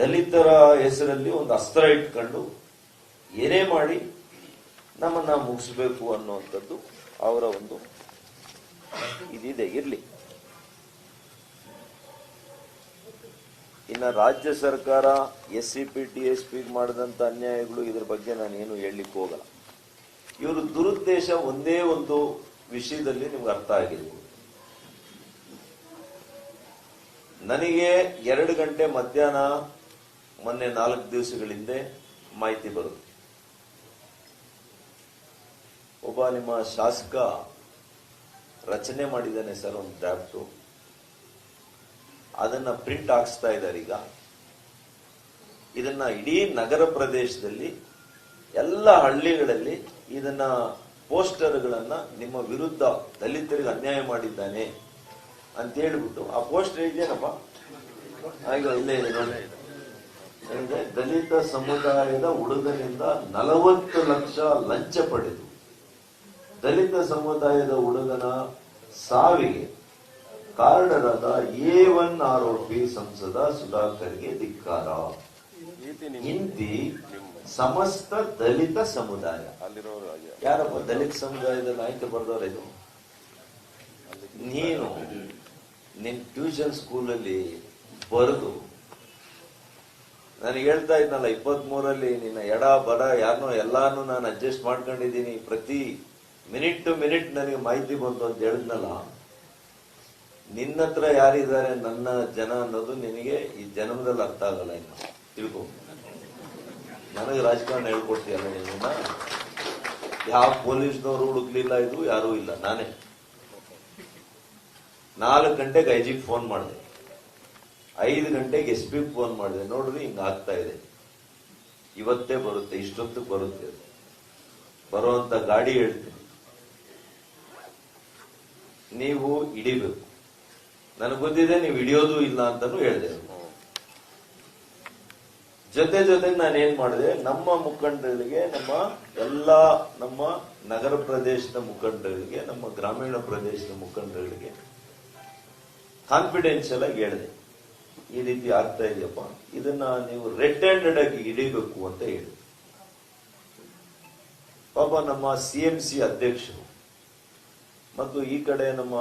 ದಲಿತರ ಹೆಸರಲ್ಲಿ ಒಂದು ಅಸ್ತ್ರ ಇಟ್ಕೊಂಡು ಏನೇ ಮಾಡಿ ನಮ್ಮನ್ನ ಮುಗಿಸ್ಬೇಕು ಅನ್ನುವಂಥದ್ದು ಅವರ ಒಂದು ಇದಿದೆ, ಇರಲಿ. ಇನ್ನ ರಾಜ್ಯ ಸರ್ಕಾರ S C P T S P ಮಾಡಿದಂತ ಅನ್ಯಾಯಗಳು ಇದ್ರ ಬಗ್ಗೆ ನಾನು ಏನು ಹೇಳಲಿಕ್ಕೆ ಹೋಗಲ್ಲ. ಇವರು ದುರುದ್ದೇಶ ಒಂದೇ ಒಂದು ವಿಷಯದಲ್ಲಿ ನಿಮ್ಗೆ ಅರ್ಥ ಆಗಿರ್ಬೋದು ನನಗೆ ಎರಡು ಗಂಟೆ ಮಧ್ಯಾಹ್ನ ಮೊನ್ನೆ ನಾಲ್ಕು ದಿವಸಗಳ ಹಿಂದೆ ಮಾಹಿತಿ ಬರುತ್ತೆ. ಒಬ್ಬ ನಿಮ್ಮ ಶಾಸಕ ರಚನೆ ಮಾಡಿದ್ದಾನೆ ಸರ್ ಒಂದು ಡ್ರಾಫ್ಟ್ ಅದನ್ನ ಪ್ರಿಂಟ್ ಹಾಕ್ಸ್ತಾ ಇದ್ದಾರೆ ಈಗ. ಇದನ್ನ ಇಡೀ ನಗರ ಪ್ರದೇಶದಲ್ಲಿ ಎಲ್ಲ ಹಳ್ಳಿಗಳಲ್ಲಿ ಇದನ್ನ ಪೋಸ್ಟರ್ಗಳನ್ನ ನಿಮ್ಮ ವಿರುದ್ಧ ದಲಿತರಿಗೆ ಅನ್ಯಾಯ ಮಾಡಿದ್ದಾನೆ ಅಂತ ಹೇಳ್ಬಿಟ್ಟು ಆ ಪೋಸ್ಟರ್ ಇದೆಯೇನಪ್ಪ? ಹಾಗೆ ಇಲ್ಲೇ ಇದೆ? ದಲಿತ ಸಮುದಾಯದ ಹುಡುಗನಿಂದ ನಲವತ್ತು ಲಕ್ಷ ಲಂಚ ಪಡೆದು, ದಲಿತ ಸಮುದಾಯದ ಹುಡುಗನ ಸಾವಿಗೆ ಕಾರಣರಾದ ಎ ಒನ್ ಆರೋಪಿ ಸಂಸದ ಸುಧಾಕರ್ಗೆ ಧಿಕ್ಕಾರ. ಇಂತಿ ಸಮಸ್ತ ದಲಿತ ಸಮುದಾಯ. ಯಾರಪ್ಪ, ದಲಿತ ಸಮುದಾಯದ ನಾಯಕ ಬರ್ದವ್ರ ಇದು? ನೀನು ನಿನ್ ಟ್ಯೂಷನ್ ಸ್ಕೂಲಲ್ಲಿ ಬರೆದು ನನಗೆ ಹೇಳ್ತಾ ಇದ್ನಲ್ಲ ಇಪ್ಪತ್ತ್ ಮೂರಲ್ಲಿ ನಿನ್ನ ಎಡ, ಬಡ ಯಾರನ್ನೋ ಎಲ್ಲಾನು ನಾನು ಅಡ್ಜಸ್ಟ್ ಮಾಡ್ಕೊಂಡಿದ್ದೀನಿ. ಪ್ರತಿ ಮಿನಿಟ್ ಟು ಮಿನಿಟ್ ನನಗೆ ಮಾಹಿತಿ ಬಂತು ಅಂತ ಹೇಳಿದ್ನಲ್ಲ, ನಿನ್ನ ಹತ್ರ ಯಾರಿದ್ದಾರೆ, ನನ್ನ ಜನ ಅನ್ನೋದು ನಿನಗೆ ಈ ಜನ್ಮದಲ್ಲಿ ಅರ್ಥ ಆಗಲ್ಲ ಇನ್ನು. ತಿಳ್ಕೊ. ನನಗೆ ರಾಜಕಾರಣ ಹೇಳ್ಕೊಡ್ತೀಯಲ್ಲ ನಿನ್ನ ಯಾವ ಪೊಲೀಸ್ನವರು ಹುಡುಕ್ಲಿಲ್ಲ ಇದು, ಯಾರೂ ಇಲ್ಲ, ನಾನೇ. ನಾಲ್ಕು ಗಂಟೆಗೆ ಐಜಿಗೆ ಫೋನ್ ಮಾಡಿದೆ. ಐದು ಗಂಟೆಗೆ ಎಸ್ ಪಿ ಫೋನ್ ಮಾಡಿದೆ. ನೋಡ್ರಿ ಹಿಂಗ ಆಗ್ತಾ ಇದೆ. ಇವತ್ತೇ ಬರುತ್ತೆ ಇಷ್ಟೊತ್ತು ಬರುತ್ತೆ. ಬರುವಂತ ಗಾಡಿ ಹೇಳ್ತೀನಿ. ನೀವು ಹಿಡಿಬೇಕು. ನನಗೆ ಗೊತ್ತಿದೆ ನೀವು ಹಿಡಿಯೋದು ಇಲ್ಲ ಅಂತಾನು ಹೇಳಿದೆ. ಜೊತೆ ಜೊತೆಗೆ ನಾನು ಏನ್ ಮಾಡಿದೆ? ನಮ್ಮ ಮುಖಂಡರಿಗೆ, ನಮ್ಮ ಎಲ್ಲ ನಮ್ಮ ನಗರ ಪ್ರದೇಶದ ಮುಖಂಡರಿಗೆ, ನಮ್ಮ ಗ್ರಾಮೀಣ ಪ್ರದೇಶದ ಮುಖಂಡರಿಗೆ ಕಾನ್ಫಿಡೆನ್ಷಿಯಲ್ ಆಗಿ ಹೇಳಿದೆ. ಈ ರೀತಿ ಆಗ್ತಾ ಇದೆಯಪ್ಪ. ಇದನ್ನ ನೀವು ರೆಡ್ ಹ್ಯಾಂಡೆಡ್ ಆಗಿ ಹಿಡಿಬೇಕು ಅಂತ ಹೇಳಿ. ಪಾಪ ನಮ್ಮ ಸಿ ಎಂ ಸಿ ಅಧ್ಯಕ್ಷರು ಮತ್ತು ಈ ಕಡೆ ನಮ್ಮ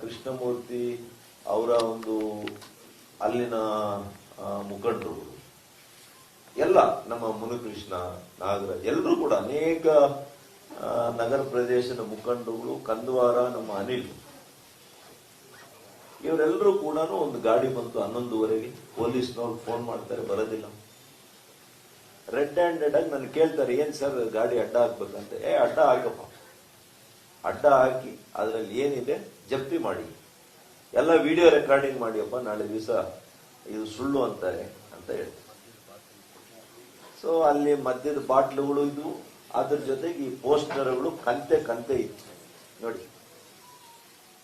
ಕೃಷ್ಣಮೂರ್ತಿ ಅವರ ಒಂದು ಅಲ್ಲಿನ ಮುಖಂಡರು ಎಲ್ಲ ನಮ್ಮ ಮುನುಕೃಷ್ಣ ನಾಗರಾಜ್ ಎಲ್ಲರೂ ಕೂಡ ಅನೇಕ ನಗರ ಪ್ರದೇಶದ ಮುಖಂಡರುಗಳು, ಕಂದವಾರ, ನಮ್ಮ ಅನಿಲ್ ಇವರೆಲ್ಲರೂ ಕೂಡ ಒಂದು ಗಾಡಿ ಬಂತು ಹನ್ನೊಂದುವರೆಗೆ. ಪೊಲೀಸ್ನವ್ರು ಫೋನ್ ಮಾಡ್ತಾರೆ, ಬರೋದಿಲ್ಲ. ರೆಡ್ ಹ್ಯಾಂಡೆಡ್ ಆಗಿ ನಾನು ಕೇಳ್ತಾರೆ, ಏನ್ ಸರ್ ಗಾಡಿ ಅಡ್ಡ ಹಾಕ್ಬೇಕಂತ ಏ, ಅಡ್ಡ ಹಾಕಪ್ಪ. ಅಡ್ಡ ಹಾಕಿ ಅದರಲ್ಲಿ ಏನಿದೆ ಜಪ್ತಿ ಮಾಡಿ. ಎಲ್ಲ ವಿಡಿಯೋ ರೆಕಾರ್ಡಿಂಗ್ ಮಾಡಿಯಪ್ಪ, ನಾಳೆ ದಿವಸ ಇದು ಸುಳ್ಳು ಅಂತಾರೆ ಅಂತ ಹೇಳ್ತಾರೆ. ಸೊ ಅಲ್ಲಿ ಮದ್ಯದ ಬಾಟ್ಲುಗಳು ಇದ್ವು. ಅದ್ರ ಜೊತೆಗೆ ಈ ಪೋಸ್ಟರ್ಗಳು ಕಂತೆ ಕಂತೆ ಇತ್ತು. ನೋಡಿ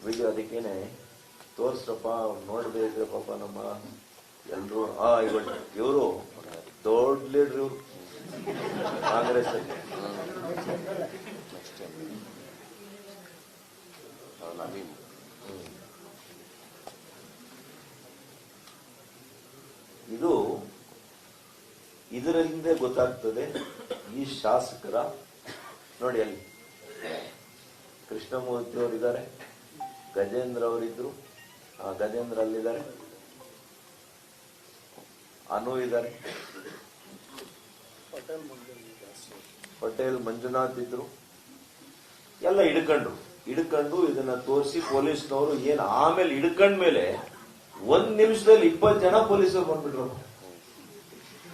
ವಿಡಿಯೋ ಅದಕ್ಕೇನೆ ತೋರ್ಸ್ರಪ್ಪ, ನೋಡದೆ ಇದ್ರೆ ಪಾಪ ನಮ್ಮ ಎಲ್ರು, ಆ, ಇವರು ಇವರು ದೊಡ್ಡ ಲೀಡರ್ ಇವರು. ಕಾಂಗ್ರೆಸ್. ಇದು ಇದರಿಂದ ಗೊತ್ತಾಗ್ತದೆ ಈ ಶಾಸಕರ, ನೋಡಿ ಅಲ್ಲಿ ಕೃಷ್ಣಮೂರ್ತಿ ಅವರಿದ್ದಾರೆ, ಗಜೇಂದ್ರ ಅವರಿದ್ರು ಗಜೇಂದ್ರ ಅಲ್ಲಿದ್ದಾರೆ ಅನು ಇದ್ದಾರೆ. ಪಟೇಲ್ ಮಂಜುನಾಥ್ ಇದ್ರು. ಎಲ್ಲ ಹಿಡ್ಕೊಂಡ್ರು. ಹಿಡ್ಕೊಂಡು ಇದನ್ನ ತೋರಿಸಿ ಪೊಲೀಸ್ನವರು ಏನ್ ಆಮೇಲೆ ಹಿಡ್ಕೊಂಡ್ಮೇಲೆ ಒಂದ್ ನಿಮಿಷದಲ್ಲಿ ಇಪ್ಪತ್ತು ಜನ ಪೊಲೀಸರು ಬಂದ್ಬಿಟ್ರು.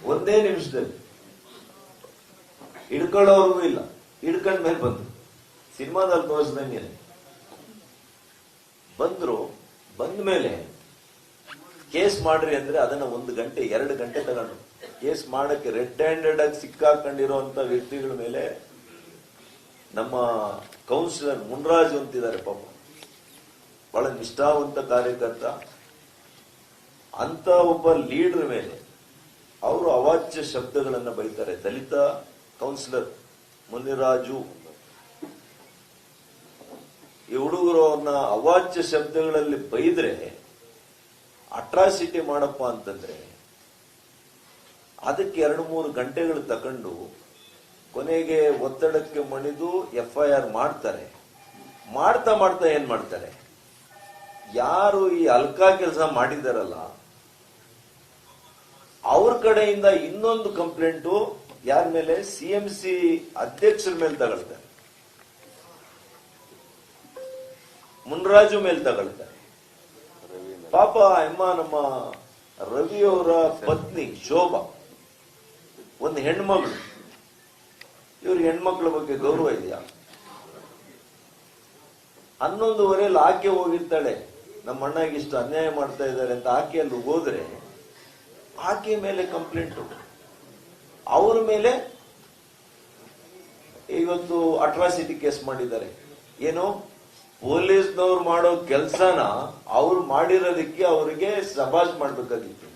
ಒಂದೇ ನಿಮಿಷದಲ್ಲಿ. ಹಿಡ್ಕೊಳ್ಳೋರ್ಗೂ ಇಲ್ಲ. ಹಿಡ್ಕೊಂಡ್ಮೇಲೆ ಬಂದ್ರು. ಸಿನಿಮಾದಲ್ಲಿ ತೋರಿಸ್ದಂಗೆ. ಬಂದ್ರು. ಬಂದ ಮೇಲೆ ಕೇಸ್ ಮಾಡ್ರಿ ಅಂದ್ರೆ ಅದನ್ನ ಒಂದು ಗಂಟೆ, ಎರಡು ಗಂಟೆ ತಗೊಂಡು. ಕೇಸ್ ಮಾಡಕ್ಕೆ ರೆಡ್ ಹ್ಯಾಂಡೆಡ್ ಆಗಿ ಸಿಕ್ಕಾಕೊಂಡಿರುವಂತ ವ್ಯಕ್ತಿಗಳ ಮೇಲೆ ನಮ್ಮ ಕೌನ್ಸಿಲರ್ ಮುನ್ರಾಜ್ ಅಂತಿದ್ದಾರೆ ಪಾಪ. ಬಹಳ ನಿಷ್ಠಾವಂತ ಕಾರ್ಯಕರ್ತ. ಅಂತ ಒಬ್ಬ ಲೀಡರ್ ಮೇಲೆ ಅವರು ಅವಾಚ್ಯ ಶಬ್ದಗಳನ್ನ ಬೈತಾರೆ. ದಲಿತ ಕೌನ್ಸಿಲರ್ ಮುನಿರಾಜು ಈ ಹುಡುಗರು ಅವ್ರನ್ನ ಅವಾಚ್ಯ ಶಬ್ದಗಳಲ್ಲಿ ಬೈದ್ರೆ ಅಟ್ರಾಸಿಟಿ ಮಾಡಪ್ಪ ಅಂತಂದ್ರೆ ಅದಕ್ಕೆ ಎರಡು ಮೂರು ಗಂಟೆಗಳು ತಕೊಂಡು ಕೊನೆಗೆ ಒತ್ತಡಕ್ಕೆ ಮಣಿದು ಎಫ್ ಐ ಆರ್ ಮಾಡ್ತಾರೆ. ಮಾಡ್ತಾ ಮಾಡ್ತಾ ಏನ್ ಮಾಡ್ತಾರೆ? ಯಾರು ಈ ಅಲ್ಕಾ ಕೆಲಸ ಮಾಡಿದಾರಲ್ಲ, ಅವ್ರ ಕಡೆಯಿಂದ ಇನ್ನೊಂದು ಕಂಪ್ಲೇಂಟು ಯಾರ ಮೇಲೆ? ಸಿ ಎಂ ಸಿ ಅಧ್ಯಕ್ಷರ ಮೇಲೆ ತಗೊಳ್ತಾರೆ. ಮುನ್ರಾಜು ಮೇಲೆ ತಗೊಳ್ತಾರೆ. ಪಾಪ ಎಮ್ಮ ನಮ್ಮ ರವಿಯವರ ಪತ್ನಿ ಶೋಭಾ, ಒಂದು ಹೆಣ್ಮಗಳು. ಇವ್ರಿಗೆ ಹೆಣ್ಮಕ್ಳ ಬಗ್ಗೆ ಗೌರವ ಇದೆಯಾ? ಹನ್ನೊಂದುವರೆಯಲ್ಲಿ ಆಕೆ ಹೋಗಿರ್ತಾಳೆ. ನಮ್ಮ ಅಣ್ಣಗೆ ಇಷ್ಟು ಅನ್ಯಾಯ ಮಾಡ್ತಾ ಇದ್ದಾರೆ ಅಂತ ಆಕೆ ಅಲ್ಲಿ ಹೋದ್ರೆ ಆಕೆ ಮೇಲೆ ಕಂಪ್ಲೇಂಟ್ ಅವ್ರ ಮೇಲೆ ಇವತ್ತು ಅಟ್ರಾಸಿಟಿ ಕೇಸ್ ಮಾಡಿದ್ದಾರೆ. ಏನು? ಪೊಲೀಸ್ನವ್ರು ಮಾಡೋ ಕೆಲಸನ ಅವ್ರು ಮಾಡಿರೋದಕ್ಕೆ ಅವರಿಗೆ ಸಬಾಜ್ ಮಾಡ್ಬೇಕಾಗಿತ್ತು.